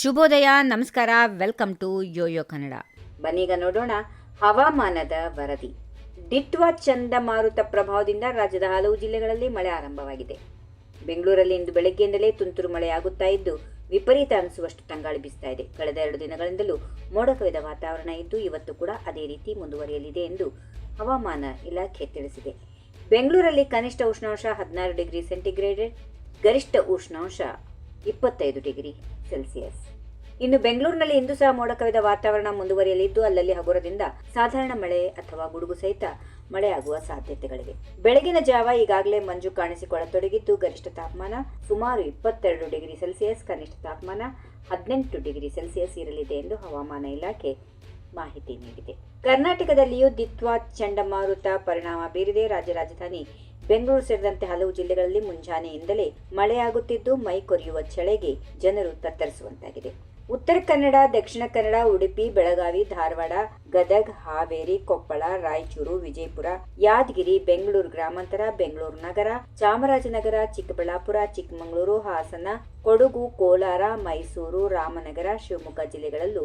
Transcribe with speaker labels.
Speaker 1: ಶುಭೋದಯ, ನಮಸ್ಕಾರ welcome to Yoyo Kannada ಬನ್ನೀಗ ನೋಡೋಣ ಹವಾಮಾನದ ವರದಿ. ಡಿಟ್ವಾ ಚಂಡಮಾರುತ ಪ್ರಭಾವದಿಂದ ರಾಜ್ಯದ ಹಲವು ಜಿಲ್ಲೆಗಳಲ್ಲಿ ಮಳೆ ಆರಂಭವಾಗಿದೆ. ಬೆಂಗಳೂರಲ್ಲಿ ಇಂದು ಬೆಳಗ್ಗೆಯಿಂದಲೇ ತುಂತುರು ಮಳೆಯಾಗುತ್ತಾ ಇದ್ದು, ವಿಪರೀತ ಅನಿಸುವಷ್ಟು ತಂಗಾಳಿ ಬೀಸ್ತಾ ಇದೆ. ಕಳೆದ ಎರಡು ದಿನಗಳಿಂದಲೂ ಮೋಡ ಕವಿದ ವಾತಾವರಣ ಇದ್ದು, ಇವತ್ತು ಕೂಡ ಅದೇ ರೀತಿ ಮುಂದುವರಿಯಲಿದೆ ಎಂದು ಹವಾಮಾನ ಇಲಾಖೆ ತಿಳಿಸಿದೆ. ಬೆಂಗಳೂರಲ್ಲಿ ಕನಿಷ್ಠ ಉಷ್ಣಾಂಶ ಹದಿನಾರು ಡಿಗ್ರಿ ಸೆಂಟಿಗ್ರೇಡ್, ಗರಿಷ್ಠ ಉಷ್ಣಾಂಶ ಇಪ್ಪತ್ತೈದು ಡಿಗ್ರಿ ಸೆಲ್ಸಿಯಸ್. ಇನ್ನು ಬೆಂಗಳೂರಿನಲ್ಲಿ ಇಂದು ಸಹ ಮೋಡ ಕವಿದ ವಾತಾವರಣ ಮುಂದುವರಿಯಲಿದ್ದು, ಅಲ್ಲಲ್ಲಿ ಹಗುರದಿಂದ ಸಾಧಾರಣ ಮಳೆ ಅಥವಾ ಗುಡುಗು ಸಹಿತ ಮಳೆಯಾಗುವ ಸಾಧ್ಯತೆಗಳಿವೆ. ಬೆಳಗಿನ ಜಾವ ಈಗಾಗಲೇ ಮಂಜು ಕಾಣಿಸಿಕೊಳ್ಳತೊಡಗಿದ್ದು, ಗರಿಷ್ಠ ತಾಪಮಾನ ಸುಮಾರು ಇಪ್ಪತ್ತೆರಡು ಡಿಗ್ರಿ ಸೆಲ್ಸಿಯಸ್, ಕನಿಷ್ಠ ತಾಪಮಾನ ಹದಿನೆಂಟು ಡಿಗ್ರಿ ಸೆಲ್ಸಿಯಸ್ ಇರಲಿದೆ ಎಂದು ಹವಾಮಾನ ಇಲಾಖೆ ಮಾಹಿತಿ ನೀಡಿದೆ. ಕರ್ನಾಟಕದಲ್ಲಿಯೂ ದಿತ್ವಾ ಚಂಡಮಾರುತ ಪರಿಣಾಮ ಬೀರಿದೆ. ರಾಜ್ಯ ರಾಜಧಾನಿ ಬೆಂಗಳೂರು ಸೇರಿದಂತೆ ಹಲವು ಜಿಲ್ಲೆಗಳಲ್ಲಿ ಮುಂಜಾನೆಯಿಂದಲೇ ಮಳೆಯಾಗುತ್ತಿದ್ದು, ಮೈ ಕೊರೆಯುವ ಚಳಿಗೆ ಜನರು ತತ್ತರಿಸುವಂತಾಗಿದೆ. ಉತ್ತರ ಕನ್ನಡ, ದಕ್ಷಿಣ ಕನ್ನಡ, ಉಡುಪಿ, ಬೆಳಗಾವಿ, ಧಾರವಾಡ, ಗದಗ್, ಹಾವೇರಿ, ಕೊಪ್ಪಳ, ರಾಯಚೂರು, ವಿಜಯಪುರ, ಯಾದಗಿರಿ, ಬೆಂಗಳೂರು ಗ್ರಾಮಾಂತರ, ಬೆಂಗಳೂರು ನಗರ, ಚಾಮರಾಜನಗರ, ಚಿಕ್ಕಬಳ್ಳಾಪುರ, ಚಿಕ್ಕಮಗಳೂರು, ಹಾಸನ, ಕೊಡಗು, ಕೋಲಾರ, ಮೈಸೂರು, ರಾಮನಗರ, ಶಿವಮೊಗ್ಗ ಜಿಲ್ಲೆಗಳಲ್ಲೂ